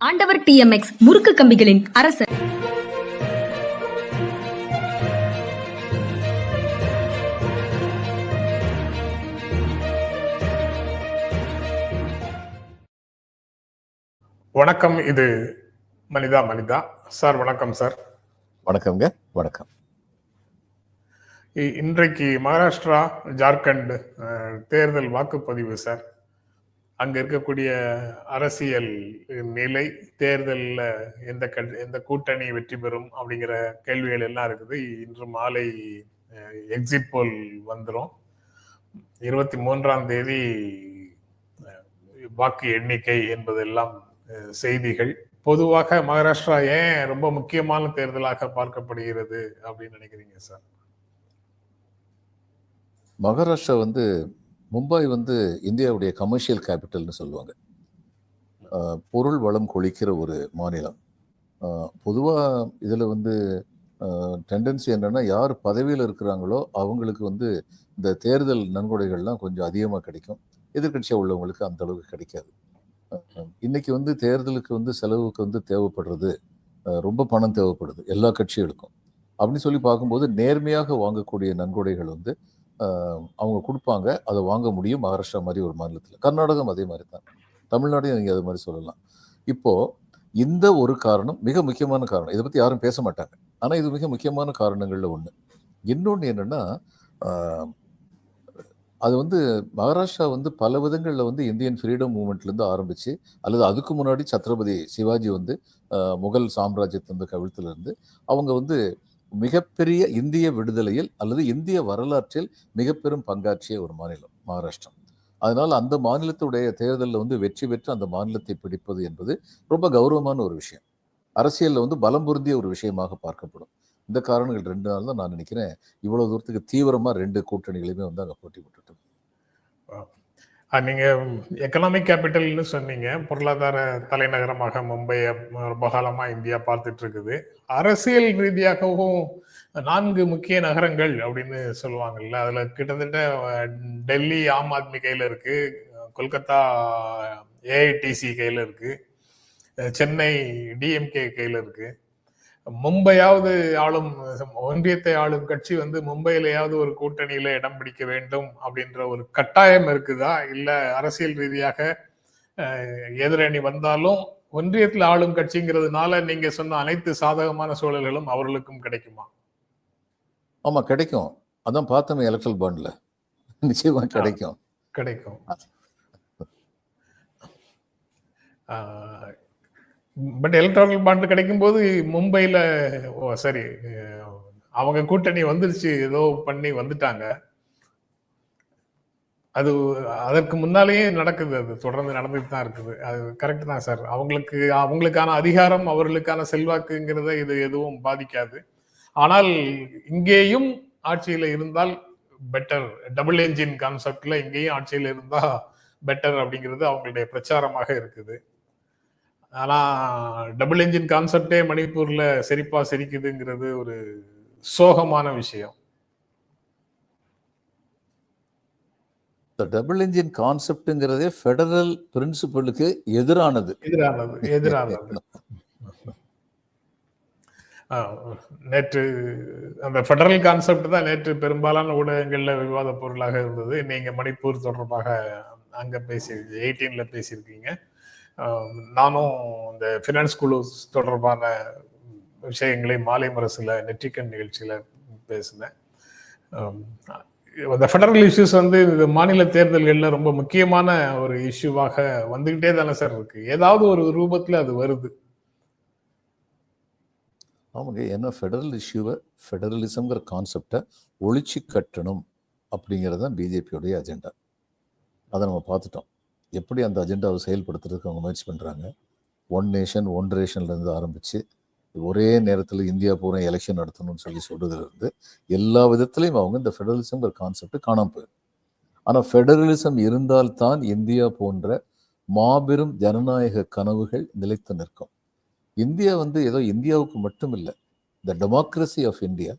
ஆண்டவர் டிஎம்எக்ஸ் முறுக்கு கம்பிகளின் அரசர். வணக்கம் இது மனிதா மனிதா. சார் வணக்கம் சார். வணக்கம்ங்க வணக்கம். இ- இன்றைக்கு மகாராஷ்டிரா ஜார்க்கண்ட் தேர்தல் வாக்குப்பதிவு சார். அங்க இருக்கக்கூடிய அரசியல் நிலை தேர்தலில் எந்த கட் எந்த கூட்டணி வெற்றி பெறும் அப்படிங்கிற கேள்விகள் எல்லாம் இருக்குது. இன்று மாலை எக்ஸிட் போல் வந்துடும் இருபத்தி மூன்றாம் தேதி வாக்கு எண்ணிக்கை என்பதெல்லாம் செய்திகள். பொதுவாக மகாராஷ்டிரா ஏன் ரொம்ப முக்கியமான தேர்தலாக பார்க்கப்படுகிறது அப்படின்னு நினைக்கிறீங்க சார்? மகாராஷ்டிரா வந்து மும்பை வந்து இந்தியாவுடைய கமர்ஷியல் கேபிட்டல்னு சொல்லுவாங்க. பொருள் வளம் கொளிக்கிற ஒரு மாநிலம். பொதுவாக இதில் வந்து டெண்டன்சி என்னன்னா யார் பதவியில் இருக்கிறாங்களோ அவங்களுக்கு வந்து இந்த தேர்தல் நன்கொடைகள்லாம் கொஞ்சம் அதிகமாக கிடைக்கும். எதிர்க்கட்சியாக உள்ளவங்களுக்கு அந்த அளவுக்கு கிடைக்காது. இன்றைக்கி வந்து தேர்தலுக்கு வந்து செலவுக்கு வந்து தேவைப்படுறது ரொம்ப பணம் தேவைப்படுது எல்லா கட்சிகளுக்கும். அப்படின்னு சொல்லி பார்க்கும்போது நேர்மையாக வாங்கக்கூடிய நன்கொடைகள் வந்து அவங்க கொடுப்பாங்க. அதை வாங்க முடியும் மகாராஷ்டிரா மாதிரி ஒரு மாநிலத்தில். கர்நாடகம் அதே மாதிரி தான். தமிழ்நாடையும் நீங்கள் அது மாதிரி சொல்லலாம். இப்போது இந்த ஒரு காரணம் மிக முக்கியமான காரணம். இதை பற்றி யாரும் பேச மாட்டாங்க. ஆனால் இது மிக முக்கியமான காரணங்களில் ஒன்று இன்னொன்று என்னென்னா அது வந்து மகாராஷ்டிரா வந்து பல விதங்களில் வந்து இந்தியன் ஃப்ரீடம் மூமெண்ட்லேருந்து ஆரம்பித்து அல்லது அதுக்கு முன்னாடி சத்ரபதி சிவாஜி வந்து முகல் சாம்ராஜ்யத்திலிருந்து கவிழ்த்துலேருந்து அவங்க வந்து மிகப்பெரிய இந்திய விடுதலையில் அல்லது இந்திய வரலாற்றில் மிக பெரும் பங்காற்றிய ஒரு மாநிலம் மகாராஷ்டிரம். அதனால் அந்த மாநிலத்துடைய தேர்தலில் வந்து வெற்றி பெற்று அந்த மாநிலத்தை பிடிப்பது என்பது ரொம்ப கௌரவமான ஒரு விஷயம். அரசியலில் வந்து பலம் பொருந்திய ஒரு விஷயமாக பார்க்கப்படும். இந்த காரணங்கள் ரெண்டு நாள் தான் நான் நினைக்கிறேன். இவ்வளோ தூரத்துக்கு தீவிரமாக ரெண்டு கூட்டணிகளையுமே வந்து அங்கே போட்டி போட்டுட்டோம் நீங்கள் நீங்க எக்கனாமிக் கேபிட்டல்னு சொன்னீங்க. பொருளாதார தலைநகரமாக மும்பையை ரொம்ப காலமாக இந்தியா பார்த்துட்டு இருக்குது. அரசியல் ரீதியாகவும் நான்கு முக்கிய நகரங்கள் அப்படின்னு சொல்லுவாங்கல்ல. அதுல கிட்டத்தட்ட டெல்லி ஆம் ஆத்மி கையில இருக்கு கொல்கத்தா ஏஐடிசி கையில இருக்கு சென்னை டிஎம்கே கையில இருக்கு. மும்பையாவது ஆளும் ஒன்றியத்தை ஆளும் கட்சி வந்து மும்பையிலேயாவது ஒரு கூட்டணியில இடம் பிடிக்க வேண்டும் அப்படின்ற ஒரு கட்டாயம் இருக்குதா? இல்ல அரசியல் ரீதியாக எதிரணி வந்தாலும் ஒன்றியத்தில் ஆளும் கட்சிங்கிறதுனால நீங்க சொன்ன அனைத்து சாதகமான சூழல்களும் அவர்களுக்கும் கிடைக்குமா? ஆமா கிடைக்கும். அதான் பார்த்தோமே எலக்ட்ரல் பாண்ட்ல நிச்சயமா கிடைக்கும். கிடைக்கும். பட் எலக்ட்ரானிக் பாண்ட் கிடைக்கும் போது மும்பையில ஓ சரி அவங்க கூட்டணி வந்துருச்சு ஏதோ பண்ணி வந்துட்டாங்க. அது அதற்கு முன்னாலேயே நடக்குது அது. தொடர்ந்து நடந்துட்டு தான் இருக்குது. அது கரெக்ட் தான் சார் அவங்களுக்கு அவங்களுக்கான அதிகாரம் அவர்களுக்கான செல்வாக்குங்கிறத இது எதுவும் பாதிக்காது. ஆனால் இங்கேயும் ஆட்சியில் இருந்தால் பெட்டர் டபுள் என்ஜின் கான்செப்ட்ல இங்கேயும் ஆட்சியில் இருந்தா பெட்டர் அப்படிங்கிறது அவங்களுடைய பிரச்சாரமாக இருக்குது. ஆனா டபுள் என்ஜின் கான்செப்டே மணிப்பூர்ல செரிப்பாக சிரிக்குதுங்கிறது ஒரு சோகமான விஷயம். இந்த டபுள் இன்ஜின் கான்செப்டுங்கிறதே ஃபெடரல் பிரின்சிபலுக்கு எதிரானது. எதிரானது எதிரானது. நேற்று அந்த ஃபெடரல் கான்செப்ட் தான் நேற்று பெரும்பாலான ஊடகங்கள்ல விவாத பொருளாக இருந்தது. நீங்க மணிப்பூர் தொடர்பாக அங்க பேசி எயிட்டீன்ல பேசியிருக்கீங்க. நானும் இந்த ஃபினான்ஸ் குழு தொடர்பான விஷயங்களை மாலை முரசுல நெற்றிக்கண் நிகழ்ச்சியில பேசினேன். இந்த ஃபெடரல் இஷ்யூஸ் வந்து இது மாநில தேர்தல்களில் ரொம்ப முக்கியமான ஒரு இஷ்யூவாக வந்துகிட்டே தானே சார் இருக்கு. ஏதாவது ஒரு ரூபத்தில் அது வருது. ஆமாங்க. ஏன்னா ஃபெடரல் இஷ்யூவை ஃபெடரலிசம்ங்கிற கான்செப்டை ஒழிச்சு கட்டணும் அப்படிங்கிறது தான் பிஜேபியோடைய அஜெண்டா அதை நம்ம பார்த்துட்டோம். எப்படி அந்த அஜெண்டாவை செயல்படுத்துறதுக்கு அவங்க முயற்சி பண்ணுறாங்க ஒன் நேஷன் ஒன் ரேஷன்லேருந்து ஆரம்பித்து ஒரே நேரத்தில் இந்தியா பூரா எலெக்ஷன் நடத்தணும்னு சொல்லி சொல்றதுலேருந்து எல்லா விதத்துலையும் அவங்க இந்த ஃபெடரலிசம்ங்கிற கான்செப்ட் காணாமல் போயிடும். ஆனால் ஃபெடரலிசம் இருந்தால்தான் இந்தியா போன்ற மாபெரும் ஜனநாயக கனவுகள் நிலைத்து நிற்கும். இந்தியா வந்து ஏதோ இந்தியாவுக்கு மட்டும் இல்லை த டெமோக்ரஸி ஆஃப் இந்தியா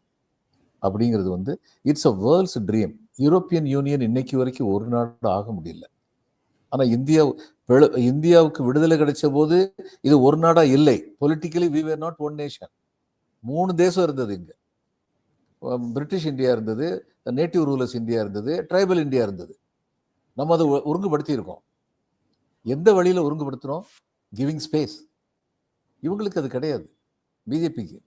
அப்படிங்கிறது வந்து it's a world's dream European Union இன்னைக்கு வரைக்கும் ஒரு நாடு ஆக முடியல. ஆனால் இந்தியா இந்தியாவுக்கு விடுதலை கிடைச்ச போது இது ஒரு நாடா இல்லை. Politically we were not one nation மூணு தேசம் இருந்தது இங்கே. பிரிட்டிஷ் இந்தியா இருந்தது நேட்டிவ் ரூலர்ஸ் இந்தியா இருந்தது ட்ரைபல் இந்தியா இருந்தது. நம்ம அதை ஒ- ஒருங்குபடுத்தி இருக்கோம் எந்த வழியில் ஒருங்குபடுத்துகிறோம் கிவிங் ஸ்பேஸ் இவங்களுக்கு அது கிடையாது. பிஜேபிக்கு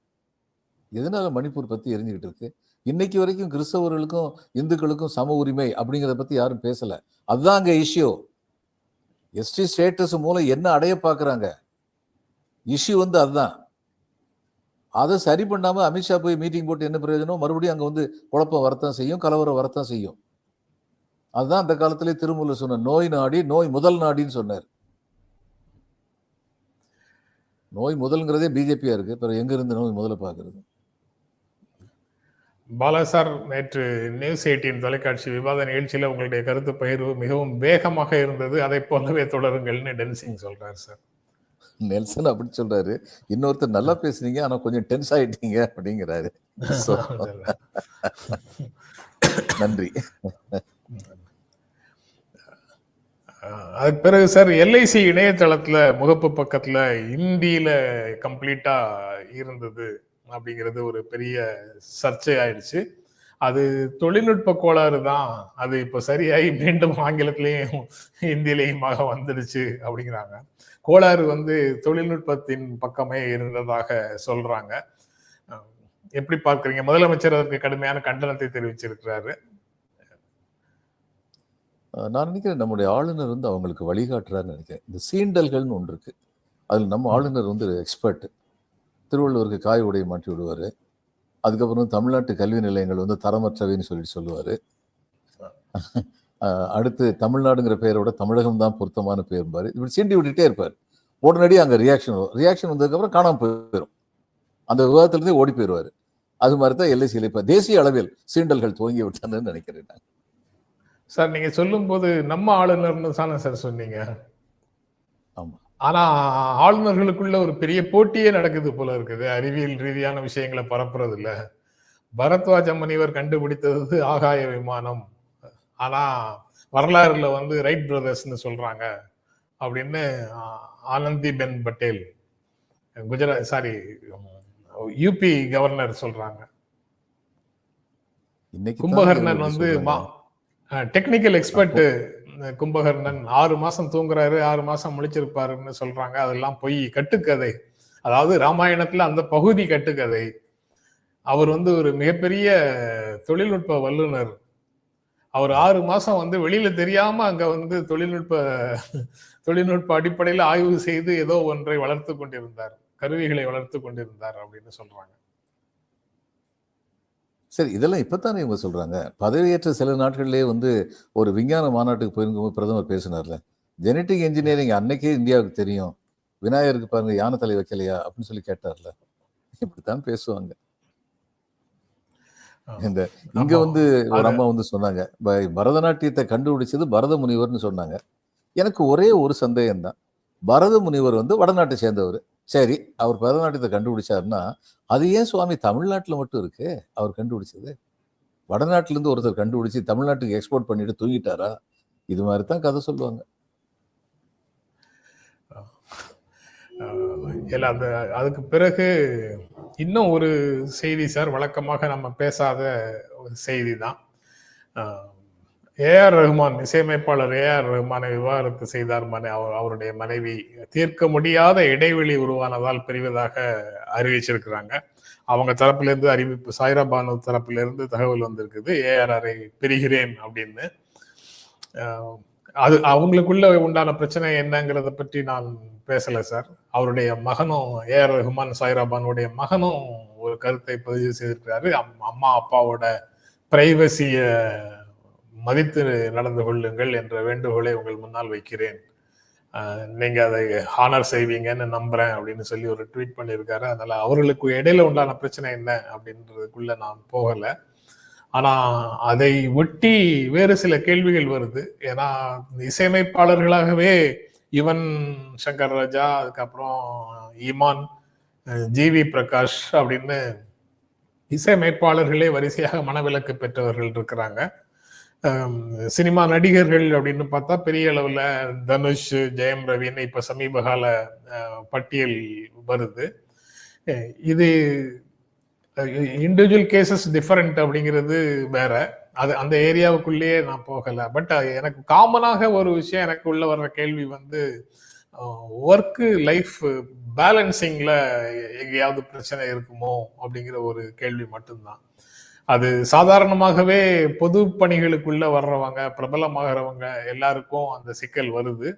எதனால் மணிப்பூர் பற்றி எரிஞ்சுக்கிட்டு இருக்கு? இன்னைக்கு வரைக்கும் கிறிஸ்தவர்களுக்கும் இந்துக்களுக்கும் சம உரிமை அப்படிங்கிறத பற்றி யாரும் பேசலை. அதுதான் அங்கே இஷ்யூ எஸ்டி ஸ்டேட்டஸ் மூலம் என்ன அடைய பார்க்குறாங்க? இஷ்யூ வந்து அதுதான். அதை சரி பண்ணாமல் அமித்ஷா போய் மீட்டிங் போட்டு என்ன பிரயோஜனம்? மறுபடியும் அங்கே வந்து குழப்பம் வரத்தான் செய்யும் கலவரம் வரத்தான் செய்யும். அதுதான் அந்த காலத்திலே திருமூலர் சொன்ன நோய் நாடி நோய் முதல் நாடின்னு சொன்னார். நோய் முதல்ங்கிறதே பிஜேபியாக இருக்குது பிறகு எங்கேருந்து நோய் முதல்ல பார்க்குறது? பாலா சார் நேற்று நியூஸ் எயிட்டின் தொலைக்காட்சி விவாத நிகழ்ச்சியில உங்களுடைய கருத்து பகிர்வு மிகவும் வேகமாக இருந்தது. அதை போலவே தொடருங்கள்னு டென்சிங் சொல்றாரு சார். நெல்சன் அப்படி சொல்றாரு. இன்னொருத்தர் நல்லா பேசுனீங்க ஆனா கொஞ்சம் டென்ஸ் ஆயிட்டீங்க அப்படிங்கிறாரு. நன்றி. அதுக்கு பிறகு சார் எல்ஐசி இணையதளத்துல முகப்பு பக்கத்துல இந்தியில கம்ப்ளீட்டா இருந்தது. அப்படிங்கிறது ஒரு பெரிய சர்ச்சை ஆயிடுச்சு அது தொழில்நுட்ப கோளாறு தான். அது இப்போ சரியாகி மீண்டும் ஆங்கிலத்திலையும் இந்தியிலையுமாக வந்துடுச்சு அப்படிங்கிறாங்க. கோளாறு வந்து தொழில்நுட்பத்தின் பக்கமே இருந்ததாக சொல்றாங்க. எப்படி பார்க்கறீங்க? முதலமைச்சர் அதற்கு கடுமையான கண்டனத்தை தெரிவிச்சிருக்கிறாரு. நான் நினைக்கிறேன் நம்முடைய ஆளுநர் வந்து அவங்களுக்கு வழிகாட்டுறாருன்னு நினைக்கிறேன். இந்த சீண்டல்கள்னு ஒன்று இருக்கு. அதில் நம்ம ஆளுநர் வந்து எக்ஸ்பர்ட் திருவள்ளுவருக்கு காய் உடையை மாற்றி விடுவார். அதுக்கப்புறம் தமிழ்நாட்டு கல்வி நிலையங்கள் வந்து தரமற்றவைன்னு சொல்லிட்டு சொல்லுவார். அடுத்து தமிழ்நாடுங்கிற பெயரோட தமிழகம் தான் பொருத்தமான பேரும்பார் இப்படி சீண்டி விட்டுட்டே இருப்பார். உடனடி அங்கே ரியாக்ஷன் வரும் ரியாக்ஷன் வந்ததுக்கப்புறம் காணாம போயிடும் அந்த விவாதத்துலேருந்தே ஓடி போயிடுவார் அது மாதிரி தான் எல்ஐசியில் இப்போ தேசிய அளவில் சீண்டல்கள் துவங்கி விட்டான்னு நினைக்கிறேன் நான். சார் நீங்கள் சொல்லும்போது நம்ம ஆளுநர்னு தானே சார் சொன்னீங்க. ஆனா ஆளுநர்களுக்குள்ள ஒரு பெரிய போட்டியே நடக்குது போல இருக்குது. அறிவியல் ரீதியான விஷயங்களை பரப்புறது இல்ல பரத்வாஜ முனிவர் கண்டுபிடித்தது ஆகாய விமானம். ஆனா வரலாறுல வந்து ரைட் பிரதர்ஸ்னு சொல்றாங்க அப்படின்னு Anandi Ben Patel. Gujarat sorry UP governor சொல்றாங்க. கும்பகர்ணன் வந்து டெக்னிக்கல் எக்ஸ்பர்ட் கும்பகர்ணன் ஆறு மாசம் தூங்குறாரு ஆறு மாசம் முழிச்சிருப்பாருன்னு சொல்றாங்க. அதெல்லாம் பொய் கட்டுக்கதை. அதாவது ராமாயணத்துல அந்த பகுதி கட்டுக்கதை. அவர் வந்து ஒரு மிகப்பெரிய தொழில்நுட்ப வல்லுனர் அவர் ஆறு மாசம் வந்து வெளியில தெரியாம அங்க வந்து தொழில்நுட்ப தொழில்நுட்ப அடிப்படையில் ஆய்வு செய்து ஏதோ ஒன்றை வளர்த்து கொண்டிருந்தார். கருவிகளை வளர்த்து கொண்டிருந்தார் அப்படின்னு சொல்றாங்க. சரி இதெல்லாம் இப்பத்தானே இவங்க சொல்றாங்க? பதவியேற்ற சில நாட்கள்லயே வந்து ஒரு விஞ்ஞான மாநாட்டுக்கு போயிருக்கும்போது பிரதமர் பேசினார்ல ஜெனட்டிக் இன்ஜினியரிங் அன்னைக்கே இந்தியாவுக்கு தெரியும். விநாயகருக்கு பாருங்க யானை தலை வைக்கலையா? அப்படின்னு சொல்லி கேட்டார்ல. இப்படித்தான் பேசுவாங்க. இந்த இங்க. வந்து ஒரு அம்மா வந்து சொன்னாங்க பரதநாட்டியத்தை கண்டுபிடிச்சது பரத முனிவர்னு சொன்னாங்க. எனக்கு ஒரே ஒரு சந்தேகம் தான் பரத முனிவர் வந்து வடநாட்டை சேர்ந்தவர். சரி அவர் பரதநாட்டியத்தை கண்டுபிடிச்சாருன்னா அது ஏன் சுவாமி தமிழ்நாட்டில் மட்டும் இருக்கு? அவர் கண்டுபிடிச்சது? வடநாட்டிலேருந்து ஒருத்தர் கண்டுபிடிச்சி தமிழ்நாட்டுக்கு எக்ஸ்போர்ட் பண்ணிட்டு தூங்கிட்டாரா இது மாதிரி தான் கதை சொல்லுவாங்க. ஆஹ் அந்த அதுக்கு பிறகு இன்னும் ஒரு செய்தி சார் வழக்கமாக நம்ம பேசாத ஒரு செய்தி தான். ஏஆர் ரஹ்மான் இசையமைப்பாளர் ஏஆர் ரஹ்மானை விவாகரத்து செய்தார் மனை அவர் அவருடைய மனைவி. தீர்க்க முடியாத இடைவெளி உருவானதால் பிரிவதாக அறிவிச்சிருக்கிறாங்க. அவங்க தரப்பிலிருந்து அறிவிப்பு சாய்ரா பானு தரப்பிலிருந்து தகவல் வந்திருக்குது. ஏஆர்ஆரை பிரிகிறேன் அப்படின்னு. அது அவங்களுக்குள்ள உண்டான பிரச்சனை என்னங்கிறத பற்றி நான் பேசல சார். அவருடைய மகனும் ஏஆர் ரஹ்மான் சாய்ராபானுடைய மகனும் ஒரு கருத்தை பதிவு செய்திருக்கிறாரு. அம்- அம்மா அப்பாவோட பிரைவசியை மதித்து நடந்து கொள்ளுங்கள் என்ற வேண்டுகோளை உங்கள் முன்னால் வைக்கிறேன். நீங்க அதை ஹானர் செய்வீங்கன்னு நம்புறேன் அப்படின்னு சொல்லி ஒரு ட்வீட் பண்ணியிருக்காரு. அதனால அவர்களுக்கு இடையில உண்டான பிரச்சனை என்ன அப்படின்றதுக்குள்ள நான் போகல. ஆனா அதை ஒட்டி வேறு சில கேள்விகள் வருது. ஏன்னா இசையமைப்பாளர்களாகவே யுவன் சங்கர் ராஜா அதுக்கப்புறம் ஈமான் ஜிவி பிரகாஷ் அப்படின்னு இசையமைப்பாளர்களே வரிசையாக மனவிலக்கு பெற்றவர்கள் இருக்கிறாங்க. சினிமா நடிகர்கள் அப்படின்னு பார்த்தா பெரிய அளவில் தனுஷ் ஜெயம் ரவின்னு இப்போ சமீப கால பட்டியல் வருது. இது இண்டிவிஜுவல் கேசஸ் டிஃபரெண்ட் அப்படிங்கிறது வேற. அது அந்த ஏரியாவுக்குள்ளேயே நான் போகலை. பட் எனக்கு காமனாக ஒரு விஷயம் எனக்கு உள்ள வர்ற கேள்வி வந்து ஒர்க்கு லைஃப் பேலன்சிங்ல எங்கேயாவது பிரச்சனை இருக்குமோ அப்படிங்கிற ஒரு கேள்வி மட்டும்தான். அது சாதாரணமாகவே பொது பணிகளுக்குள்ள வர்றவங்க பிரபலமாகறவங்க எல்லாருக்கும் அந்த சிக்கல் வருது.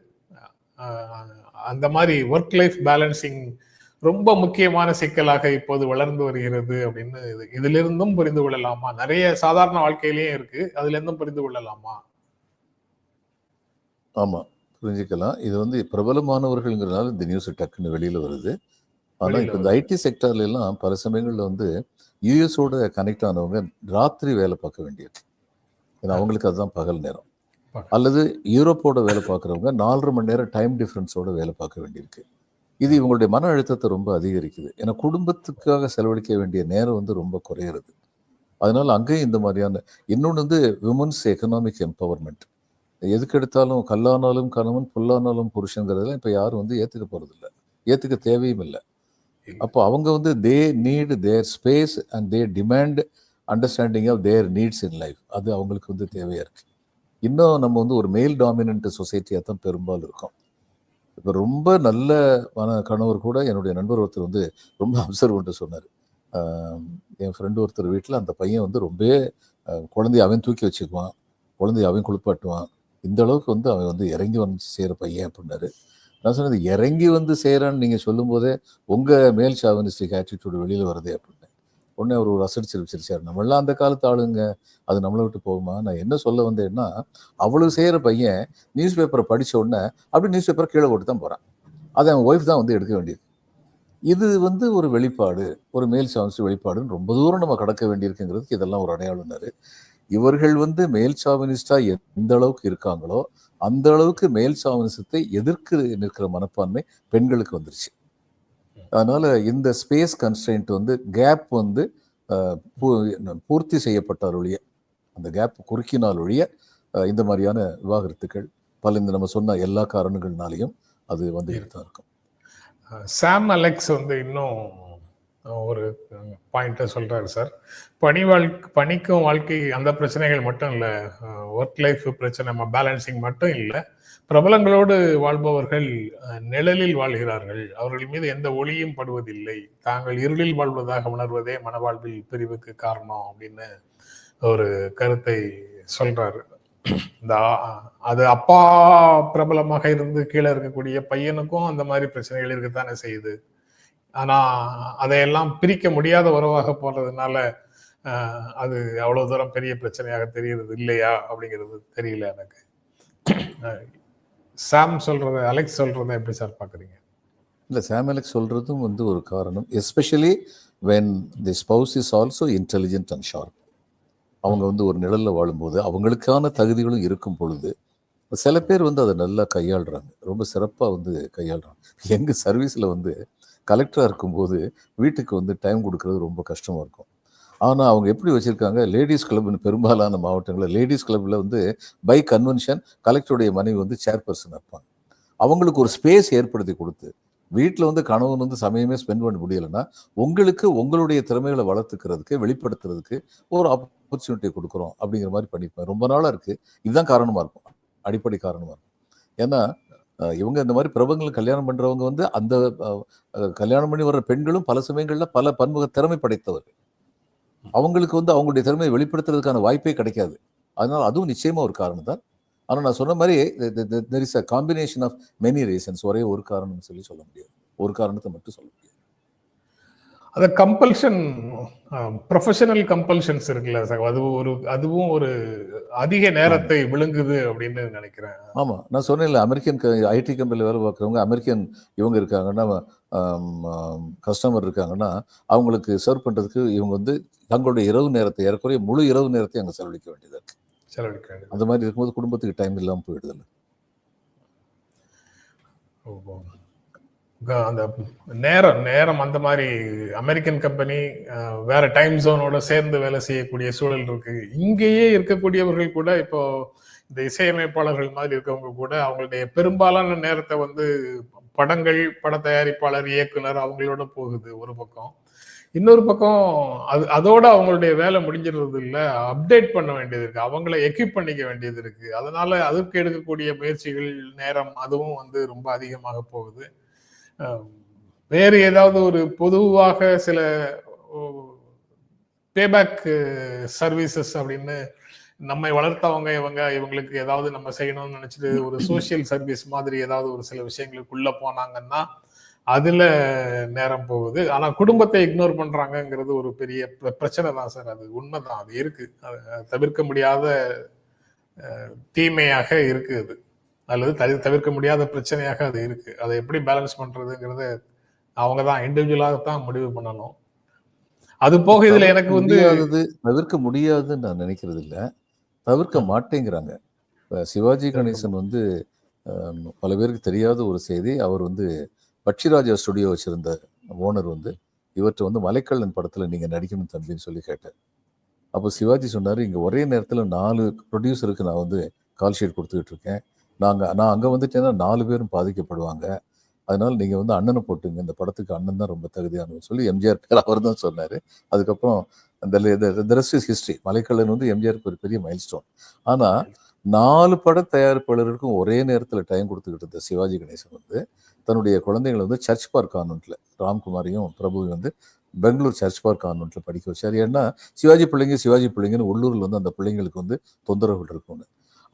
அந்த மாதிரி ஒர்க் லைஃப் பேலன்சிங் ரொம்ப முக்கியமான சிக்கலாக இப்போது வளர்ந்து வருகிறது அப்படின்னு இது- இதிலிருந்தும் புரிந்து கொள்ளலாமா? நிறைய சாதாரண வாழ்க்கையிலயும் இருக்கு. அதுல இருந்தும் புரிந்து கொள்ளலாமா? ஆமா புரிஞ்சுக்கலாம். இது வந்து பிரபலமானவர்கள்ங்கிறனால இந்த நியூஸ் டக்குன்னு வெளியில வருது. ஆனா இப்போ இந்த ஐடி செக்டர்ல எல்லாம் பல சமயங்கள்ல வந்து யூஎஸோட கனெக்ட் ஆனவங்க ராத்திரி வேலை பார்க்க வேண்டியது ஏன்னா அவங்களுக்கு அதுதான் பகல் நேரம். அல்லது யூரோப்போட வேலை பார்க்குறவங்க நாலரை மணி நேரம் டைம் டிஃப்ரென்ஸோட வேலை பார்க்க வேண்டியிருக்கு. இது இவங்களுடைய மன அழுத்தத்தை ரொம்ப அதிகரிக்குது. ஏன்னா குடும்பத்துக்காக செலவழிக்க வேண்டிய நேரம் வந்து ரொம்ப குறையிறது. அதனால அங்கேயும் இந்த மாதிரியான இன்னொன்று வந்து விமன்ஸ் எக்கனாமிக் எம்பவர்மெண்ட் எதுக்கு எடுத்தாலும் கல்லானாலும் கணவன் புல்லானாலும் புருஷங்கிறதெல்லாம் இப்போ யாரும் வந்து ஏற்றுக்க போகிறதில்ல ஏற்றுக்க தேவையும் இல்லை. அப்போ அவங்க வந்து they need their space and they demand understanding of their needs in life அது அவங்களுக்கு வந்து தேவையாக இருக்குது இன்னும் நம்ம வந்து ஒரு மேல் டாமினன்ட் சொசைட்டியாக தான் பெரும்பாலும் இருக்கும். இப்போ ரொம்ப நல்ல மன கணவர் கூட என்னுடைய நண்பர் ஒருத்தர் வந்து ரொம்ப அப்சர்வ் பண்ணிட்டு சொன்னார். என் ஃப்ரெண்டு ஒருத்தர் வீட்டில் அந்த பையன் வந்து ரொம்ப குழந்தைய அவன் தூக்கி வச்சுக்குவான் குழந்தைய அவன் குளிப்பாட்டுவான். இந்த அளவுக்கு வந்து அவன் வந்து இறங்கி வந்து செய்கிற பையன் அப்படின்னாரு. நான் சொன்னது இறங்கி வந்து செய்கிறான்னு நீங்கள் சொல்லும்போதே உங்கள் மேல் சாவனிஸ்டிக் ஆட்டிடியூடு வெளியில் வருது அப்படின்னு. உடனே அவர் ஒரு அசடிச்சு வச்சிருச்சார் நம்மளாம் அந்த காலத்து ஆளுங்க. அது நம்மளை விட்டு போகுமா? நான் என்ன சொல்ல வந்தேன்னா அவ்வளவு செய்கிற பையன் நியூஸ் பேப்பரை படித்த உடனே அப்படி நியூஸ் பேப்பரை கீழே போட்டு தான் போகிறான் அதை அவன் ஒய்ஃப் தான் வந்து எடுக்க வேண்டியது. இது வந்து ஒரு வெளிப்பாடு ஒரு மேல் சாவனிஸ்ட் வெளிப்பாடுன்னு ரொம்ப தூரம் நம்ம கடக்க வேண்டியிருக்குங்கிறதுக்கு இதெல்லாம் ஒரு அடையாளம்னாரு இவர்கள் வந்து மேல் சாவனிஸ்டா எந்த அளவுக்கு இருக்காங்களோ அந்த அளவுக்கு மேல் சாவனிசத்தை எதிர்க்கு நிற்கிற மனப்பான்மை பெண்களுக்கு வந்துருச்சு. அதனால இந்த ஸ்பேஸ் கன்ஸ்ட்ரெயின்ட் வந்து கேப் வந்து பூர்த்தி செய்யப்பட்டால் ஒழிய அந்த கேப் குறுக்கினால் ஒழிய இந்த மாதிரியான விவாகரத்துக்கள் பல இந்த நம்ம சொன்ன எல்லா காரணங்கள்னாலையும் அது வந்துட்டு தான் இருக்கும். சாம் அலெக்ஸ் வந்து இன்னும் ஒரு பாயிண்ட்டை சொல்கிறாரு சார் பணி வாழ்க்கை பணிக்கும் வாழ்க்கை அந்த பிரச்சனைகள் மட்டும் இல்லை ஒர்க் லைஃப் பிரச்சனை பேலன்சிங் மட்டும் இல்லை பிரபலங்களோடு வாழ்பவர்கள் நிழலில் வாழ்கிறார்கள். அவர்கள் மீது எந்த ஒளியும் படுவதில்லை. தாங்கள் இருளில் வாழ்வதாக உணர்வதே மனவாழ்வில் பிரிவுக்கு காரணம் அப்படின்னு ஒரு கருத்தை சொல்றாரு. இந்த அது அப்பா பிரபலமாக இருந்து கீழே இருக்கக்கூடிய பையனுக்கும் அந்த மாதிரி பிரச்சனைகள் இருக்கத்தானே செய்யுது. ஆனா அதையெல்லாம் பிரிக்க முடியாத உறவாக போறதுனால அது அவ்வளவு தூரம் பெரிய பிரச்சனையாக தெரிகிறது இல்லையா அப்படிங்கிறது தெரியல எனக்கு. சாம் சொல்றது அலெக்ஸ் சொல்றத எப்படி சார் பாக்குறீங்க இல்லை அலெக்ஸ் சொல்றதும் வந்து ஒரு காரணம். Especially when the spouse is also intelligent and sharp அவங்க வந்து ஒரு நிழலில் வாழும்போது அவங்களுக்கான தகுதிகளும் இருக்கும் பொழுது சில பேர் வந்து அதை நல்லா கையாளுறாங்க. ரொம்ப சிறப்பாக வந்து கையாளுறாங்க. எங்கள் சர்வீஸில் வந்து கலெக்டராக இருக்கும்போது வீட்டுக்கு வந்து டைம் கொடுக்கறது ரொம்ப கஷ்டமாக இருக்கும். ஆனால் அவங்க எப்படி வச்சுருக்காங்க? லேடிஸ் கிளப்னு பெரும்பாலான மாவட்டங்களில் லேடிஸ் கிளப்பில் வந்து பை கன்வென்ஷன் கலெக்டருடைய மனைவி வந்து சேர்பர்சன் இருப்பாங்க. அவங்களுக்கு ஒரு ஸ்பேஸ் ஏற்படுத்தி கொடுத்து வீட்டில் வந்து கணவன் வந்து சமயமே ஸ்பெண்ட் பண்ண முடியலைன்னா உங்களுக்கு உங்களுடைய திறமைகளை வளர்த்துக்கிறதுக்கு வெளிப்படுத்துறதுக்கு ஒரு ஆப்பர்ச்சுனிட்டி கொடுக்குறோம் அப்படிங்கிற மாதிரி பண்ணிப்பேன் ரொம்ப நாளாக இருக்குது இதுதான் காரணமாக இருக்கும். அடிப்படை காரணமாக இருக்கும். ஏன்னா இவங்க இந்த மாதிரி பிரபலங்கள் கல்யாணம் பண்ணுறவங்க வந்து அந்த கல்யாணம் பண்ணி வர்ற பெண்களும் பல சமயங்களில் பல பன்முக திறமை படைத்தவர்கள் அவங்களுக்கு வந்து அவங்களுடைய திறமையை வெளிப்படுத்துறதுக்கான வாய்ப்பே கிடைக்காது. அதனால அதுவும் நிச்சயமா ஒரு காரணம் தான். ஆனால் நான் சொன்ன மாதிரி there is a combination of many reasons ஒரே ஒரு காரணம்னு சொல்லி சொல்ல முடியாது. ஒரு காரணத்தை மட்டும் சொல்ல முடியாது. அது கம்பல்ஷன் ப்ரொஃபஷனல் கம்பல்ஷன்ஸ் இருக்குல்ல சார். அது ஒரு அதுவும் ஒரு அதிக நேரத்தை விழுங்குது அப்படின்னு நினைக்கிறேன். ஆமாம் நான் சொன்னேன்ல அமெரிக்கன் ஐடி கம்பெனியில் வேலை பார்க்குறவங்க அமெரிக்கன் இவங்க இருக்காங்கன்னா கஸ்டமர் இருக்காங்கன்னா அவங்களுக்கு சர்வ் பண்ணுறதுக்கு இவங்க வந்து தங்களுடைய இரவு நேரத்தை ஏறக்குறைய முழு இரவு நேரத்தை அங்கே செலவழிக்க வேண்டியதாக இருக்கு. செலவழிக்க வேண்டியது அந்த மாதிரி இருக்கும்போது குடும்பத்துக்கு டைம் இல்லாமல் போயிடுதில்ல அந்த நேரம் நேரம் அந்த மாதிரி அமெரிக்கன் கம்பெனி வேற டைம் ஜோனோட சேர்ந்து வேலை செய்யக்கூடிய சூழல் இருக்கு. இங்கேயே இருக்கக்கூடியவர்கள் கூட இப்போ இந்த இசையமைப்பாளர்கள் மாதிரி இருக்கவங்க கூட அவங்களுடைய பெரும்பாலான நேரத்தை வந்து படங்கள் பட தயாரிப்பாளர் இயக்குனர் அவங்களோட போகுது ஒரு பக்கம். இன்னொரு பக்கம் அது அதோட அவங்களுடைய வேலை முடிஞ்சிடுறது இல்லை. அப்டேட் பண்ண வேண்டியது இருக்கு. அவங்கள எக்யூப் பண்ணிக்க வேண்டியது இருக்கு. அதனால அதுக்கு எடுக்கக்கூடிய முயற்சிகள் நேரம் அதுவும் வந்து ரொம்ப அதிகமாக போகுது. வேறு ஏதாவது ஒரு பொதுவாக சில பேபேக் சர்வீசஸ் அப்படின்னு நம்மை வளர்த்தவங்க இவங்க இவங்களுக்கு ஏதாவது நம்ம செய்யணும்னு நினைச்சிட்டு ஒரு சோஷியல் சர்வீஸ் மாதிரி ஏதாவது ஒரு சில விஷயங்களுக்குள்ள போனாங்கன்னா அதுல நேரம் போகுது. ஆனா குடும்பத்தை இக்னோர் பண்றாங்கங்கிறது ஒரு பெரிய பிரச்சனை தான் சார். அது உண்மைதான். அது இருக்கு. அது தவிர்க்க முடியாத தீமையாக இருக்கு அது. அல்லது தவி- தவிர்க்க முடியாத பிரச்சனையாக அது இருக்கு. அதை எப்படி பேலன்ஸ் பண்றதுங்கிறத அவங்க தான் இண்டிவிஜுவலாக தான் முடிவு பண்ணணும். அது போக இதுல எனக்கு வந்து முடியாதது தவிர்க்க முடியாதுன்னு நான் நினைக்கிறது இல்ல. தவிர்க்க மாட்டேங்கிறாங்க. சிவாஜி கணேசன் வந்து பல பேருக்கு தெரியாத ஒரு செய்தி. அவர் வந்து பட்சிராஜா ஸ்டுடியோ வச்சிருந்த ஓனர் வந்து இவர்கிட்ட வந்து மலைக்கல்லன் படத்துல நீங்க நடிக்கணும் தம்பின்னு சொல்லி கேட்டார் அப்போ சிவாஜி சொன்னாரு இங்க ஒரே நேரத்துல நாலு ப்ரொடியூசருக்கு நான் வந்து கால் ஷீட் கொடுத்துக்கிட்டு இருக்கேன். நாங்கள் நான் அங்கே வந்துட்டேன்னா நாலு பேரும் பாதிக்கப்படுவாங்க. அதனால் நீங்கள் வந்து அண்ணனை போட்டுங்க. இந்த படத்துக்கு அண்ணன் தான் ரொம்ப தகுதியானவர் சொல்லி எம்ஜிஆர் பேர் அவர் தான் சொன்னார். அதுக்கப்புறம் அந்த ரெஸ்ட் இஸ் ஹிஸ்ட்ரி மலைக்கல்லன் வந்து எம்ஜிஆருக்கு ஒரு பெரிய மைல்ஸ்டோன் ஆனால் நாலு பட தயாரிப்பாளருக்கும் ஒரே நேரத்தில் டைம் கொடுத்துக்கிட்டு இருந்த சிவாஜி கணேசன் வந்து தன்னுடைய குழந்தைங்களை வந்து சர்ச் பார்க் கான்வென்ட்ல ராம்குமாரையும் பிரபுவையும் வந்து பெங்களூர் சர்ச் பார்க் கான்வென்ட்ல படிக்க வச்சார். ஏன்னா சிவாஜி பிள்ளைங்க சிவாஜி பிள்ளைங்கன்னு உள்ளூரில் வந்து அந்த பிள்ளைங்களுக்கு வந்து தொந்தரவுகள் இருக்கும்னு.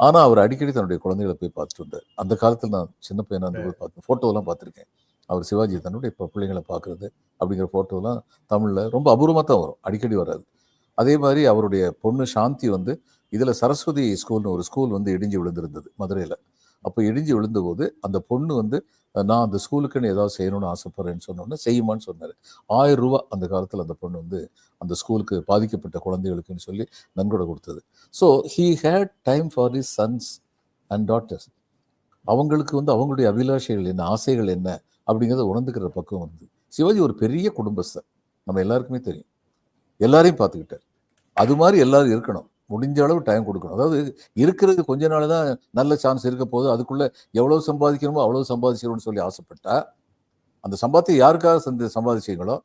ஆனா அவர் அடிக்கடி தன்னுடைய குழந்தைகளை போய் பார்த்துட்டு வந்தார். அந்த காலத்துல நான் சின்ன பையனா இருந்து போய் பார்த்தேன் போட்டோலாம் பார்த்துருக்கேன். அவர் சிவாஜி தன்னுடைய இப்போ பிள்ளைங்களை பார்க்கறது அப்படிங்கிற போட்டோலாம் தமிழ்ல ரொம்ப அபூர்வமாக தான் வரும். அடிக்கடி வராது. அதே மாதிரி அவருடைய பொண்ணு சாந்தி வந்து இதுல சரஸ்வதி ஸ்கூல்னு ஒரு ஸ்கூல் வந்து இடிஞ்சு விழுந்திருந்தது மதுரையில. அப்போ இடிஞ்சு விழுந்தபோது அந்த பொண்ணு வந்து நான் அந்த ஸ்கூலுக்குன்னு ஏதாவது செய்யணும்னு ஆசைப்படுறேன்னு சொன்னோன்னே செய்யுமான்னு சொன்னார். ஆயிரம் ரூபா அந்த காலத்தில் அந்த பொண்ணு வந்து அந்த ஸ்கூலுக்கு பாதிக்கப்பட்ட குழந்தைகளுக்குன்னு சொல்லி நன்கொடை கொடுத்தது. So he had time for his sons and daughters அவங்களுக்கு வந்து அவங்களுடைய அபிலாஷைகள் என்ன ஆசைகள் என்ன அப்படிங்கிறத உணர்ந்துக்கிற பக்கம் வந்து சிவாஜி ஒரு பெரிய குடும்பஸ்தர். நம்ம எல்லாருக்குமே தெரியும். எல்லாரையும் பார்த்துக்கிட்டார். அது மாதிரி எல்லாரும் இருக்கணும். முடிஞ்ச அளவு டைம் கொடுக்கணும். அதாவது இருக்கிறது கொஞ்ச நாள் தான் நல்ல சான்ஸ் இருக்க போது அதுக்குள்ளே எவ்வளோ சம்பாதிக்கணுமோ அவ்வளோ சம்பாதிச்சிடணும்னு சொல்லி ஆசைப்பட்டா அந்த சம்பாத்தியம் யாருக்காக சந்த சம்பாதிச்சீங்களோ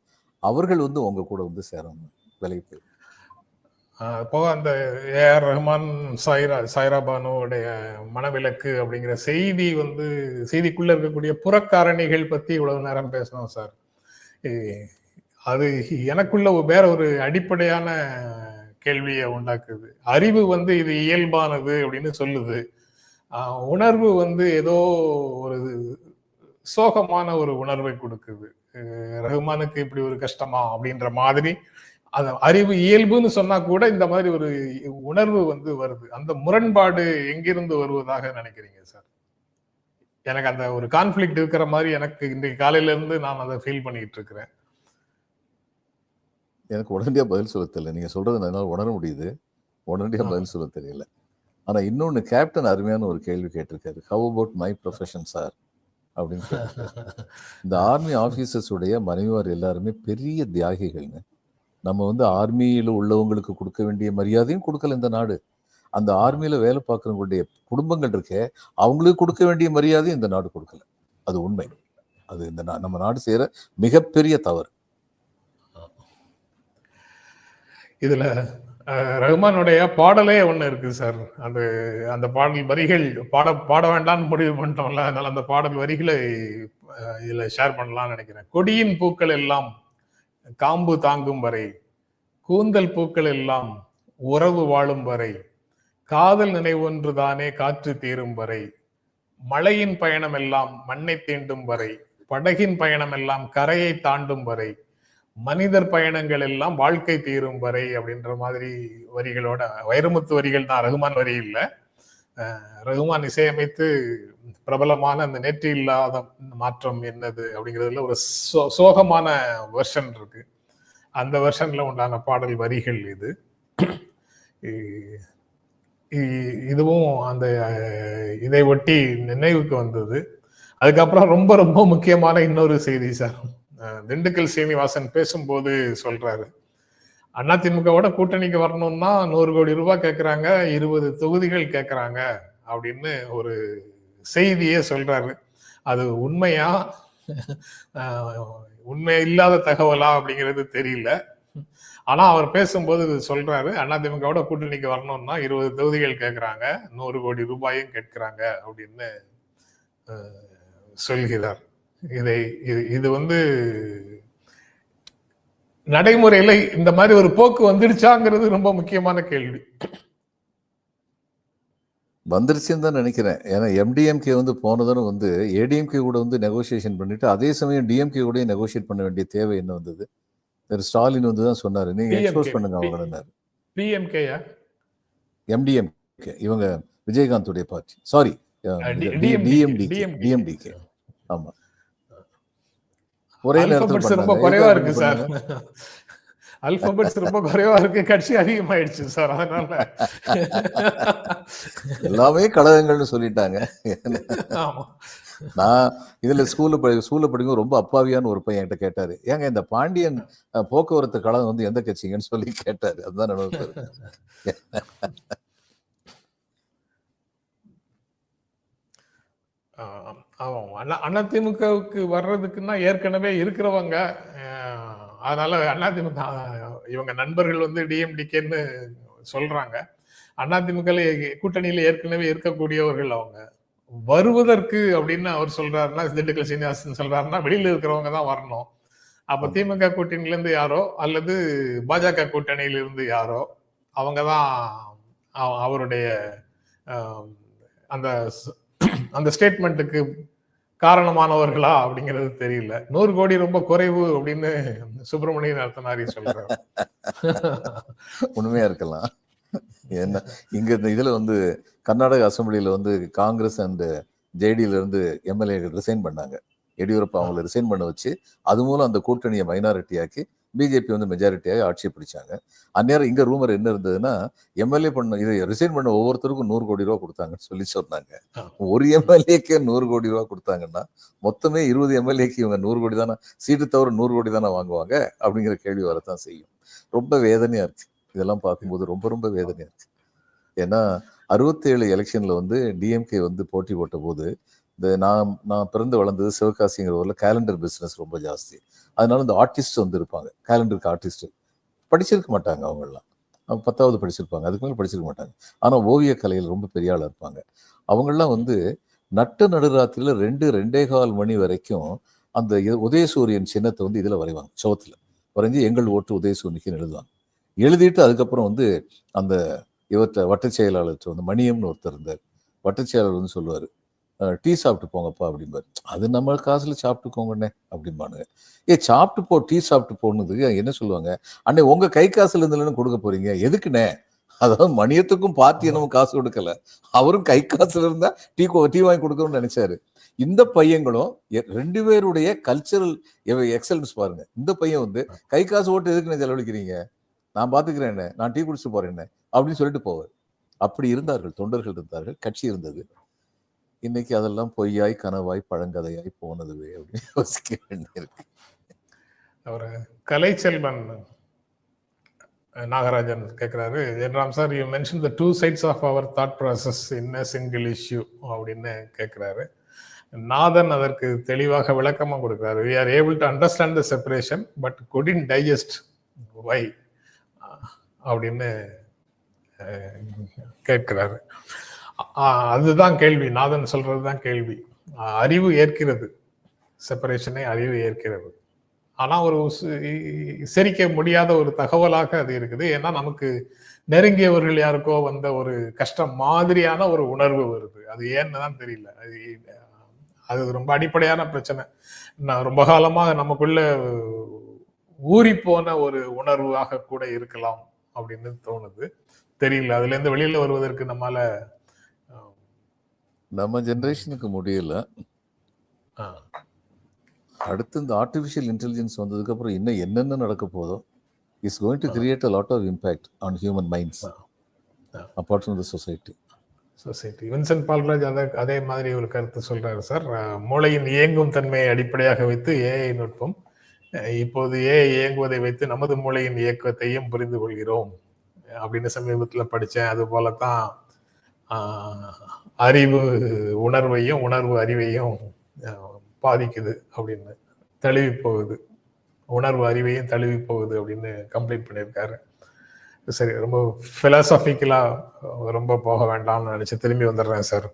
அவர்கள் வந்து உங்கள் கூட வந்து சேரணும். விலைக்கு இப்போ அந்த ஏஆர் ரஹ்மான் சாய்ரா சாய்ரா பானுவுடைய மனவிலக்கு அப்படிங்கிற செய்தி வந்து செய்திக்குள்ள இருக்கக்கூடிய புறக்காரணிகள் பத்தி இவ்வளவு நேரம் பேசணும் சார். அது எனக்குள்ள வேற ஒரு அடிப்படையான கேள்வியை உண்டாக்குது. அறிவு வந்து இது இயல்பானது அப்படின்னு சொல்லுது. உணர்வு வந்து ஏதோ ஒரு சோகமான ஒரு உணர்வை கொடுக்குது. ரகுமானுக்கு இப்படி ஒரு கஷ்டமா அப்படின்ற மாதிரி அந்த அறிவு இயல்புன்னு சொன்னா கூட இந்த மாதிரி ஒரு உணர்வு வந்து வருது. அந்த முரண்பாடு எங்கிருந்து வருவதாக நினைக்கிறீங்க சார்? எனக்கு அந்த ஒரு கான்ஃபிளிக்ட் இருக்கிற மாதிரி எனக்கு இன்றைக்கு காலையில இருந்து நான் அதை ஃபீல் பண்ணிட்டு இருக்கிறேன். எனக்கு உடனடியாக பதில் சொல்ல தெரியல. நீங்க சொல்றது என்னால் உணர முடியுது. உடனடியாக. பதில் சொல்ல தெரியல. ஆனா இன்னொன்னு கேப்டன் அருமையான ஒரு கேள்வி கேட்டிருக்காரு. How about my profession sir அப்படின்னு. இந்த ஆர்மி ஆபீசர்ஸ் உடைய மனைவியார் எல்லாருமே பெரிய தியாகிகள்ங்க நம்ம வந்து ஆர்மியில உள்ளவங்களுக்கு கொடுக்க வேண்டிய மரியாதையும் கொடுக்கல இந்த நாடு. அந்த ஆர்மியில வேலை பார்க்கறவங்களுடைய குடும்பங்கள் இருக்கே அவங்களுக்கு கொடுக்க வேண்டிய மரியாதையும் இந்த நாடு கொடுக்கல. அது உண்மை. அது இந்த நா- நம்ம நாடு செய்யற மிகப்பெரிய தவறு. இதுல ரகுமானுடைய ரஹ்மானுடைய பாடலே ஒன்று இருக்கு சார். அந்த அந்த பாடல் வரிகள் பாட பாட வேண்டாம்னு முடிவு பண்ணிட்டோம்ல அதனால அந்த பாடல் வரிகளை இதில் இதுல ஷேர் பண்ணலாம்னு நினைக்கிறேன். கொடியின் பூக்கள் எல்லாம் காம்பு தாங்கும் வரை கூந்தல் பூக்கள் எல்லாம் உறவு வாழும் வரை காதல் நினைவொன்றுதானே காற்று தீரும் வரை மழையின் பயணம் எல்லாம் மண்ணை தீண்டும் வரை படகின் பயணம் எல்லாம் கரையை தாண்டும் வரை மனிதர் பயணங்கள் எல்லாம் வாழ்க்கை தீரும் வரை அப்படின்ற மாதிரி வரிகளோட வைரமுத்து வரிகள் தான் ரகுமான் வரி இல்லை. ரகுமான் இசையமைத்து பிரபலமான அந்த நேற்று இல்லாத மாற்றம் என்னது அப்படிங்கிறதுல ஒரு சோ- சோகமான வெர்ஷன் இருக்கு. அந்த வெர்ஷன்ல உண்டான பாடல் வரிகள் இது. இதுவும் அந்த இதை ஒட்டி நினைவுக்கு வந்தது. அதுக்கப்புறம் ரொம்ப ரொம்ப முக்கியமான இன்னொரு செய்தி சார். திண்டுக்கல் சீனிவாசன் பேசும்போது சொல்றாரு. அதிமுகவோட கூட்டணிக்கு வரணும்னா நூறு கோடி ரூபாய் கேட்குறாங்க இருபது தொகுதிகள் கேட்குறாங்க அப்படின்னு ஒரு செய்தியே சொல்றாரு. அது உண்மையா? உண்மை இல்லாத தகவலா அப்படிங்கிறது தெரியல. ஆனா அவர் பேசும்போது சொல்றாரு அதிமுகவோட கூட்டணிக்கு வரணும்னா இருபது தொகுதிகள் கேட்குறாங்க நூறு கோடி ரூபாயும் கேட்கிறாங்க அப்படின்னு சொல்கிறார். இதை இது இது வந்து நடைமுறையில இந்த மாதிரி ஒரு போக்கு வந்துடுச்சாங்கிறது ரொம்ப முக்கியமான கேள்வி. வந்துருச்சுன்னு தான் நினைக்கிறேன். ஏன்னா எம்டிஎம்கே வந்து போனதும் வந்து ஏடிஎம்கே கூட வந்து நெகோசியேஷன் பண்ணிட்டு அதே சமயம் டிஎம்கே கூட நெகோசியேட் பண்ண வேண்டிய தேவை என்ன வந்தது? திரு ஸ்டாலின் வந்து தான் சொன்னாரு. நீங்க எக்ஸ்போஸ் பண்ணுங்க அவங்கன்னாரு பிஎம்கேயா எம்டிஎம்கே இவங்க விஜயகாந்துடைய பார்ட்டி சாரி டிஎம்டிகே டிஎம்டிகே ஆமா. ஒரே நேரத்தில் ரொம்ப. குறைவா இருக்கு சார்? அல்பபெட்ஸ் ரொம்ப குறைவா இருக்கு. கட்சி அதிகமாயிடுச்சு சார். அதனால. எல்லாமே கழகங்கள்னு சொல்லிட்டாங்க. நான் இதுல ஸ்கூல்ல படி ஸ்கூல்ல படிக்கும் ரொம்ப அப்பாவியான ஒரு பையன் என்கிட்ட கேட்டாரு. ஏங்க இந்த பாண்டியன் போக்குவரத்து கழகம் வந்து எந்த கட்சிங்கன்னு சொல்லி கேட்டாரு. அதுதான் நினைவு ஆமாம். அண்ணா அதிமுகவுக்கு வர்றதுக்குன்னா ஏற்கனவே இருக்கிறவங்க அதனால அதிமுக இவங்க நண்பர்கள் வந்து டிஎம்டிகேன்னு சொல்றாங்க. அதிமுக கூட்டணியில ஏற்கனவே இருக்கக்கூடியவர்கள் அவங்க. வருவதற்கு அப்படின்னு அவர் சொல்றாருன்னா திண்டுக்கல் சீனிவாசன் சொல்றாருன்னா வெளியில இருக்கிறவங்க தான் வரணும். அப்ப. திமுக கூட்டணியில இருந்து யாரோ அல்லது பாஜக கூட்டணியில இருந்து யாரோ அவங்க தான் அவருடைய அந்த அந்த ஸ்டேட்மெண்ட்டுக்கு காரணமானவர்களா அப்படிங்கிறது தெரியல. நூறு கோடி ரொம்ப குறைவு அப்படின்னு சுப்பிரமணியன் அர்த்தனாரி சொல்றாரு. உண்மையா இருக்கலாம். என்ன இங்க இந்த இதுல வந்து கர்நாடக அசம்பிளியில வந்து காங்கிரஸ் அண்ட் ஜேடியில இருந்து எம்எல்ஏ ரிசைன் பண்ணாங்க. எடியூரப்பா அவங்கள ரிசைன் பண்ண வச்சு அது மூலம் அந்த கூட்டணியை மைனாரிட்டி ஆக்கி பிஜேபி வந்து மெஜாரிட்டியாக ஆட்சி பிடிச்சாங்க. அந்நேரம் இங்க ரூமர் என்ன இருந்ததுன்னா எம்எல்ஏ பண்ண இதை ரிசைன் பண்ண ஒவ்வொருத்தருக்கும் நூறு கோடி ரூபா கொடுத்தாங்கன்னு சொல்லி சொன்னாங்க. ஒரு எம்எல்ஏக்கே நூறு கோடி ரூபா கொடுத்தாங்கன்னா மொத்தமே இருபது எம்எல்ஏக்கு இவங்க நூறு கோடி தானே? சீட்டு தவிர நூறு கோடி தானே வாங்குவாங்க? அப்படிங்கிற கேள்வி வரத்தான் செய்யும். ரொம்ப வேதனையா இருக்கு. இதெல்லாம் பார்க்கும்போது ரொம்ப ரொம்ப வேதனையா இருக்கு. ஏன்னா அறுபத்தேழு எலெக்ஷன்ல வந்து டிஎம்கே வந்து போட்டி போட்ட போது இந்த நான் நான் பிறந்து வளர்ந்தது சிவகாசிங்கிற ஊரில் கேலண்டர் பிஸ்னஸ் ரொம்ப ஜாஸ்தி. அதனால இந்த ஆர்டிஸ்ட் வந்து இருப்பாங்க கேலண்டருக்கு ஆர்டிஸ்ட் படிச்சிருக்க மாட்டாங்க அவங்கெல்லாம். அவங்க பத்தாவது படிச்சிருப்பாங்க. அதுக்கு மேலே படிச்சிருக்க மாட்டாங்க. ஆனால் ஓவிய கலையில் ரொம்ப பெரிய ஆளாக இருப்பாங்க. அவங்கெல்லாம் வந்து நட்டு நடுராத்திரியில் ரெண்டு ரெண்டே கால் மணி வரைக்கும் அந்த உதயசூரியன் சின்னத்தை வந்து இதில் வரைவாங்க சோத்தில் வரைஞ்சி எங்கள் ஓட்டு உதயசூரியனுக்குன்னு எழுதுவாங்க. எழுதிட்டு அதுக்கப்புறம் வந்து அந்த இவற்றை வட்டச் செயலாளர்கிட்ட வந்து மணியம்னு ஒருத்தர் இருந்தார். வட்டச் செயலாளர் வந்து சொல்லுவார் டீ சாப்பிட்டு போங்கப்பா அப்படிம்பாரு. அது நம்ம காசுல சாப்பிட்டுக்கோங்கண்ணே அப்படிம்பானுங்க. ஏ சாப்பிட்டு போ டீ சாப்பிட்டு போனதுக்கு என்ன சொல்லுவாங்க? அண்ணே உங்க கை காசுல இருந்துலன்னு கொடுக்க போறீங்க. எதுக்குண்ணே? அதாவது மணியத்துக்கும் பார்த்தி என்னமோ காசு கொடுக்கல. அவரும் கை காசுல இருந்தா டீ டீ வாங்கி கொடுக்கணும்னு நினைச்சாரு. இந்த பையங்களும் எ- ரெண்டு பேருடைய கல்ச்சரல் எக்ஸலன்ஸ் பாருங்க. இந்த பையன் வந்து கை காசு ஓட்டு எதுக்குண்ணே செலவழிக்கிறீங்க? நான் பாத்துக்கிறேன் நான் டீ குடிச்சு போறேன் அப்படின்னு சொல்லிட்டு போவார். அப்படி இருந்தார்கள் தொண்டர்கள் இருந்தார்கள் கட்சி இருந்தது. இன்னைக்கு அதெல்லாம் பொய்யாய் கனவாய் பழங்கதையாய் போனதுவே அப்படின்னு யோசிக்க வேண்டியிருக்கு. அவர் கலைச்செல்வன் செல்வன் நாகராஜன் கேட்குறாரு Jenram sir you mention the two sides of our thought process in a single issue அப்படின்னு கேட்குறாரு நாதன் அதற்கு தெளிவாக விளக்கமாக கொடுக்குறாரு. We are able to understand the separation but couldn't digest why அப்படின்னு கேட்குறாரு அதுதான் கேள்வி. நாதன் சொல்றதுதான் கேள்வி. அறிவு ஏற்கிறது. செப்பரேஷனை அறிவு ஏற்கிறது. ஆனால் ஒரு சிரிக்க செரிக்க முடியாத ஒரு தகவலாக அது இருக்குது. ஏன்னா நமக்கு நெருங்கியவர்கள் யாருக்கோ வந்த ஒரு கஷ்டம் மாதிரியான ஒரு உணர்வு வருது. அது ஏன்னு தான் தெரியல. அது அது ரொம்ப அடிப்படையான பிரச்சனை. நான் ரொம்ப காலமாக நமக்குள்ள ஊறி போன ஒரு உணர்வாக கூட இருக்கலாம் அப்படின்னு தோணுது. தெரியல. அதுலேருந்து வெளியில் வருவதற்கு நம்மளால நம்ம ஜெனரேஷனுக்கு முடியல. அடுத்து இந்த ஆர்டிஃபிஷியல் இன்டெலிஜென்ஸ் வந்ததுக்கு அப்புறம் இன்னும் என்னென்ன நடக்க போதோ is going to create a lot of impact on human minds. Apart from the society society Vincent Paulraj அதே அதே மாதிரி ஒரு கருத்து சொல்றாரு சார். மூளையின் இயங்கும் தன்மையை அடிப்படையாக வைத்து ஏஐ நுட்பம். இப்போது ஏஐ இயங்குவதை வைத்து நமது மூளையின் இயக்கத்தையும் புரிந்து கொள்கிறோம் அப்படின்னு சமீபத்துல படிச்சேன். அது போலத்தான் ஆஹ், அறிவு உணர்வையும் உணர்வு அறிவையும் பாதிக்குது அப்படின்னு. தழுவி போகுது. உணர்வு அறிவையும் தழுவி போகுது அப்படின்னு கம்ப்ளீட் பண்ணியிருக்காரு. சரி ரொம்ப பிலாசாபிக்கலா ரொம்ப போக வேண்டாம்னு நினைச்சு திரும்பி வந்துடுறேன் சார்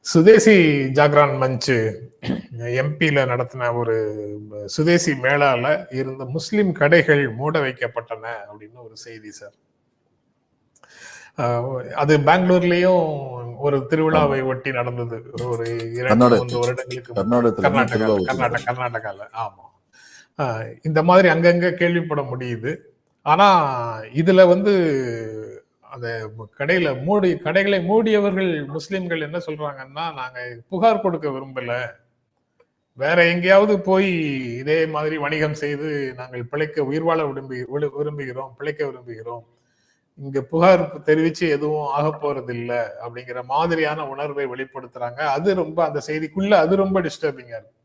சுதேசி ஜாக்ரான் மஞ்சு எம்பியில நடத்தின ஒரு சுதேசி மேளால இருந்த முஸ்லிம் கடைகள் மூட வைக்கப்பட்டன அப்படின்னு ஒரு செய்தி சார் அது பெங்களூர்லயும் ஒரு திருவிழாவை ஒட்டி நடந்தது. ஒரு இரண்டு மூன்று வருடங்களுக்கு கர்நாடகா. கர்நாடகா கர்நாடகால. ஆமா. இந்த மாதிரி அங்கங்க கேள்விப்பட முடியுது. ஆனா இதுல வந்து அந்த கடையில மூடி கடைகளை மூடியவர்கள் முஸ்லிம்கள் என்ன சொல்றாங்கன்னா நாங்க புகார் கொடுக்க விரும்பல. வேற எங்கேயாவது போய் இதே மாதிரி வணிகம் செய்து நாங்கள் பிழைக்க உயிர் வாழ விரும்பி விரு- விரும்புகிறோம் பிழைக்க விரும்புகிறோம். இங்க புகார் தெரிவிச்சு எதுவும் ஆக போறது இல்லை அப்படிங்கிற மாதிரியான உணர்வை வெளிப்படுத்துறாங்க. அது ரொம்ப அந்த செய்திக்குள்ள அது ரொம்ப டிஸ்டர்பிங்கா இருக்கு.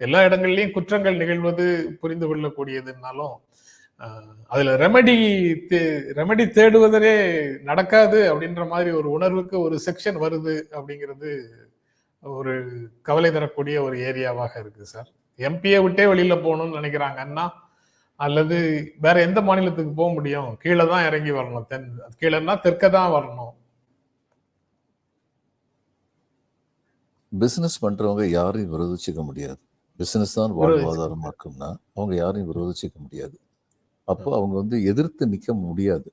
எல்லா இடங்கள்லயும் குற்றங்கள் நிகழ்வது புரிந்து கொள்ளக்கூடியதுனாலும் அதுல ரெமடி ரெமெடி தேடுவதே நடக்காது அப்படின்ற மாதிரி ஒரு உணர்வுக்கு ஒரு செக்ஷன் வருது அப்படிங்கிறது ஒரு கவலை தரக்கூடிய ஒரு ஏரியாவாக இருக்கு சார் எம்பியை விட்டே வெளியில போகணும்னு நினைக்கிறாங்கன்னா அல்லது வேற எந்த மாநிலத்துக்கு போக முடியும்? கீழே தான் இறங்கி வரணும். தென் கீழேன்னா தெற்க தான் வரணும். பிசினஸ் பண்றவங்க யாரையும் விரோதிச்சுக்க முடியாது. பிசினஸ் தான் வாழ்வாதாரம் வாழ்வாதாரமாக்கும்னா அவங்க யாரையும் விரோதிச்சுக்க முடியாது. அப்போ அவங்க வந்து எதிர்த்து நிக்க முடியாது.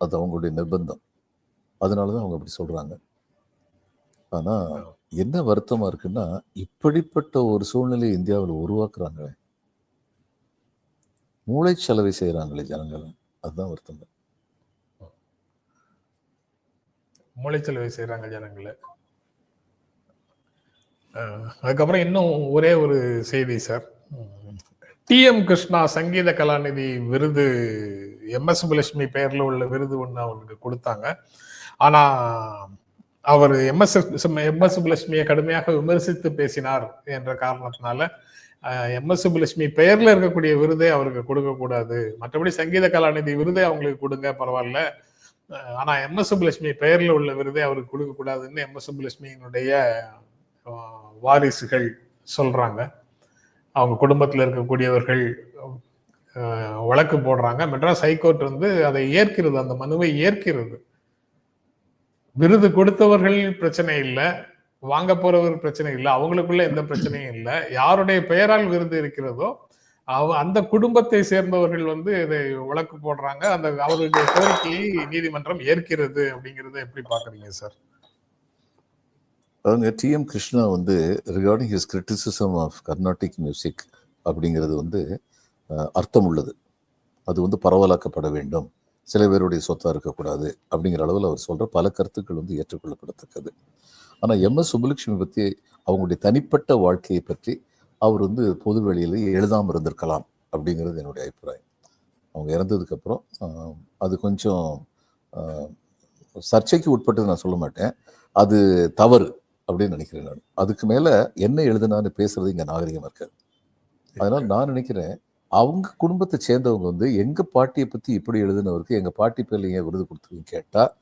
அது அவங்களுடைய நிர்பந்தம். அதனாலதான் அவங்க அப்படி சொல்றாங்க. ஆனா என்ன வருத்தமா இருக்குன்னா இப்படிப்பட்ட ஒரு சூழ்நிலையை இந்தியாவில் உருவாக்குறாங்க மூளைச்சலவை செய்கிறாங்களே ஜனங்கள். அதுதான் வருத்தம். மூளைச்சலவை செய்கிறாங்க ஜனங்களை. அதுக்கப்புறம் இன்னும் ஒரே ஒரு செய்தி sir. D M Krishna Sangeetha Kalanidhi விருது எம். எஸ். சுப்புலட்சுமி பெயரில் உள்ள விருது ஒன்று அவருக்கு கொடுத்தாங்க. ஆனா அவர் எம். எஸ். எம். எஸ். சுப்புலட்சுமியை கடுமையாக விமர்சித்து பேசினார் என்ற காரணத்தினால எம் எஸ் சுப்புலட்சுமி பெயர்ல இருக்கக்கூடிய விருதை அவருக்கு கொடுக்கக்கூடாது. மற்றபடி சங்கீத கலாநிதி விருதை அவங்களுக்கு கொடுங்க பரவாயில்ல. ஆனா எம் எஸ் சுப்புலட்சுமி பெயர்ல உள்ள விருதை அவருக்கு கொடுக்க கூடாதுன்னு எம் எஸ் சுப்புலட்சுமியினுடைய வாரிசுகள் சொல்றாங்க. அவங்க குடும்பத்தில் இருக்கக்கூடியவர்கள் வழக்கு போடுறாங்க. மெட்ராஸ் ஹைகோர்ட் வந்து அதை ஏற்கிறது அந்த மனுவை ஏற்கிறது. விருது கொடுத்தவர்கள் பிரச்சனை இல்லை. வாங்க போறவர் பிரச்சனை இல்லை அவங்களுக்குள்ள எந்த பிரச்சனையும் இல்லை. யாருடைய பெயரால் விருது இருக்கிறதோ அவ அந்த குடும்பத்தை சேர்ந்தவர்கள் வந்து இதை வழக்கு போடுறாங்க. அந்த அவருடைய கோரிக்கையை நீதிமன்றம் ஏற்கிறது அப்படிங்கறத எப்படி பாக்குறீங்க சார்? அவங்க டிஎம் கிருஷ்ணா வந்து regarding his criticism of Carnatic music அப்படிங்கிறது வந்து அர்த்தம் உள்ளது. அது வந்து பரவலாக்கப்பட வேண்டும். சில பேருடைய சொத்தாக இருக்கக்கூடாது அப்படிங்கிற அளவில் அவர் சொல்கிற பல கருத்துக்கள் வந்து ஏற்றுக்கொள்ளப்படத்தக்கது. ஆனால் எம்எஸ் சுப்புலட்சுமி பற்றி அவங்களுடைய தனிப்பட்ட வாழ்க்கையை பற்றி அவர் வந்து பொது வெளியில் எழுதாமல் இருந்திருக்கலாம் அப்படிங்கிறது என்னுடைய அபிப்பிராயம். அவங்க இறந்ததுக்கப்புறம் அது கொஞ்சம் சர்ச்சைக்கு உட்பட்டு நான் சொல்ல மாட்டேன். அது தவறு அப்படின்னு நினைக்கிறேன் நான். அதுக்கு மேலே என்ன எழுதுனான்னு பேசுறது இங்கே நாகரிகமாக இருக்காது. அதனால் நான் நினைக்கிறேன் அவங்க குடும்பத்தை சேர்ந்தவங்க வந்து எங்கள் பாட்டியை பற்றி இப்படி எழுதினவருக்கு எங்கள் பாட்டி பேர்ல ஏன் விருது கொடுத்துருன்னு கேட்டால்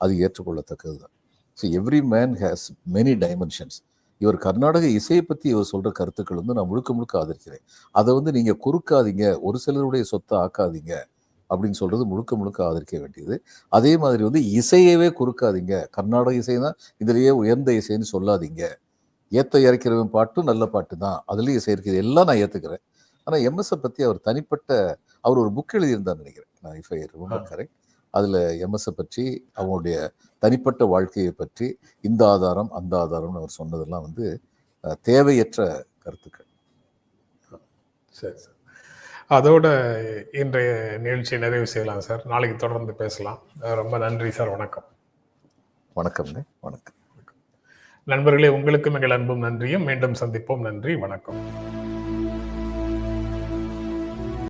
அது ஏற்றுக்கொள்ளத்தக்கது தான் so every man has many dimensions இவர் கர்நாடக இசையை பற்றி இவர் சொல்கிற கருத்துக்கள் வந்து நான் முழுக்க முழுக்க ஆதரிக்கிறேன். அதை வந்து நீங்கள் குறுக்காதீங்க ஒரு சிலருடைய சொத்தை ஆக்காதீங்க அப்படின்னு சொல்கிறது முழுக்க முழுக்க ஆதரிக்க வேண்டியது. அதே மாதிரி வந்து இசையவே குறுக்காதீங்க. கர்நாடக இசை தான் இதுலேயே உயர்ந்த இசைன்னு சொல்லாதீங்க. ஏத்த இறக்கிறவன் பாட்டும் நல்ல பாட்டு தான். அதுலேயும் இசை இருக்குது. எல்லாம் நான் ஏற்றுக்கிறேன் ஆனால் எம்எஸ்ஸை பற்றி அவர் தனிப்பட்ட அவர் ஒரு புக் எழுதியிருந்தார் நினைக்கிறேன். நான் இஃப் ஐ கரெக்ட் அதில் எம்எஸ்ஸை பற்றி அவங்களுடைய தனிப்பட்ட வாழ்க்கையை பற்றி இந்த ஆதாரம் அந்த ஆதாரம்னு அவர் சொன்னதெல்லாம் வந்து தேவையற்ற கருத்துக்கள். சரி சார். அதோட இன்றைய நிகழ்ச்சியை நிறைவு செய்யலாம் சார். நாளைக்கு தொடர்ந்து பேசலாம். ரொம்ப நன்றி சார். வணக்கம். வணக்கம்ங்க வணக்கம். நண்பர்களே உங்களுக்கும் எங்கள் அன்பும் நன்றியும். மீண்டும் சந்திப்போம். நன்றி வணக்கம்.